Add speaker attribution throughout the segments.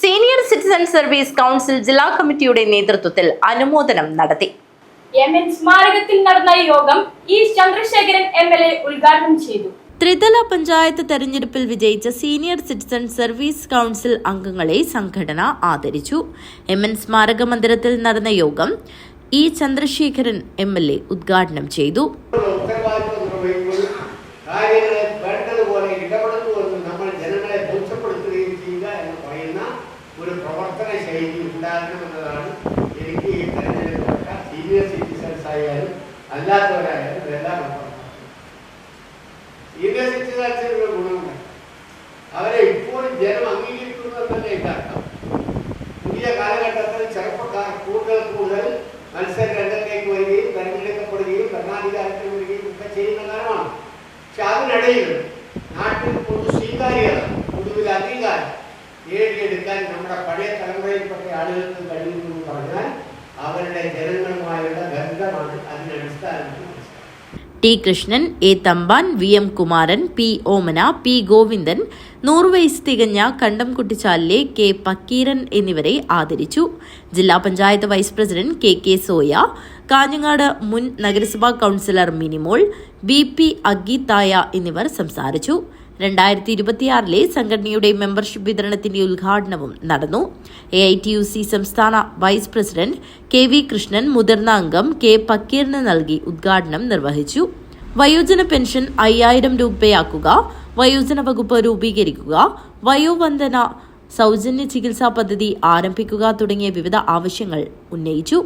Speaker 1: Senior citizen service council ജില്ലാ കമ്മിറ്റിയുടെ നേതൃത്വത്തിൽ അനുമോദനം നടത്തി.
Speaker 2: എം എൻ സ്മാരകത്തിൽ നടന്ന യോഗം E Chandrasekharan M L A ഉദ്ഘാടനം ചെയ്തു.
Speaker 1: ത്രിതല പഞ്ചായത്ത് തെരഞ്ഞെടുപ്പിൽ വിജയിച്ച സീനിയർ സിറ്റിസൺ സർവീസ് കൗൺസിൽ അംഗങ്ങളെ സംഘടന ആദരിച്ചു. എം എൻ സ്മാരക മന്ദിരത്തിൽ നടന്ന യോഗം E Chandrasekharan M L A ഉദ്ഘാടനം ചെയ്തു.
Speaker 3: ശൈലി ഉണ്ടാകണമെന്നതാണ് എനിക്ക് ഈ തെരഞ്ഞെടുക്കപ്പെട്ട സീനിയർ സിറ്റിസൺസ് ആയാലും അല്ലാത്തവരായാലും ഇതെല്ലാം സീനിയർ സിറ്റിസൺസിനുള്ള ഗുണമുണ്ട് അവരെ ഇപ്പോഴും ജനം അംഗീകരിക്കുന്നു തന്നെ ഇതാക്കാം. പുതിയ കാലഘട്ടത്തിൽ ചെറുപ്പക്കാർ കൂടുതൽ കൂടുതൽ മത്സര രംഗത്തേക്ക് വരികയും തെരഞ്ഞെടുക്കപ്പെടുകയും ഭരണാധികാരത്തിൽ വരികയും ഒക്കെ ചെയ്യുന്ന കാലമാണ്. പക്ഷെ അതിനിടയിൽ നാട്ടിൽ പൊതു സ്വീകാര്യത പൊതുവിൽ അംഗീകാരം നേടിയെടുക്കാൻ നമ്മുടെ പഴയ തലമുറയിൽപ്പെട്ട ആളുകൾക്ക് എന്ന് പറഞ്ഞാൽ അവരുടെ ജനങ്ങളുമായുള്ള ബന്ധമാണ് അതിനടിസ്ഥാനത്തിൽ
Speaker 1: T Krishnan A Thampan V M Kumaran P Omana P Govindan നൂറ് വയസ്സ് തികഞ്ഞ കണ്ടംകുട്ടിച്ചാലിലെ കെ പക്കീരൻ എന്നിവരെ ആദരിച്ചു. ജില്ലാ panchayat vice president K K Soya Kanhangad മുൻ നഗരസഭാ കൗൺസിലർ മിനിമോൾ ബി പി അഗീതായ എന്നിവർ സംസാരിച്ചു. രണ്ടായിരത്തി ഇരുപത്തിയാറിലെ സംഘടനയുടെ മെമ്പർഷിപ്പ് വിതരണത്തിന്റെ ഉദ്ഘാടനവും നടന്നു. A I T U C സംസ്ഥാന vice president K V Krishnan മുതിർന്ന അംഗം കെ പക്കീറിന് നൽകി ഉദ്ഘാടനം നിർവഹിച്ചു. വയോജന പെൻഷൻ അയ്യായിരം രൂപയാക്കുക വയോജന വകുപ്പ് രൂപീകരിക്കുക വയോവന്ദന സൗജന്യ ചികിത്സാ പദ്ധതി ആരംഭിക്കുക തുടങ്ങിയ വിവിധ ആവശ്യങ്ങൾ ഉന്നയിച്ചു.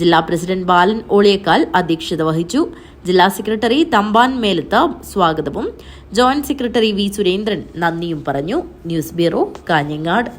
Speaker 1: ജില്ലാ പ്രസിഡന്റ് ബാലൻ ഓളിയേക്കാൽ അധ്യക്ഷത വഹിച്ചു. ജില്ലാ സെക്രട്ടറി തമ്പാൻ മേലത്ത സ്വാഗതവും. ജോയിന്റ് സെക്രട്ടറി വി സുരേന്ദ്രൻ നന്ദിയും പറഞ്ഞു. News bureau Kanhangad.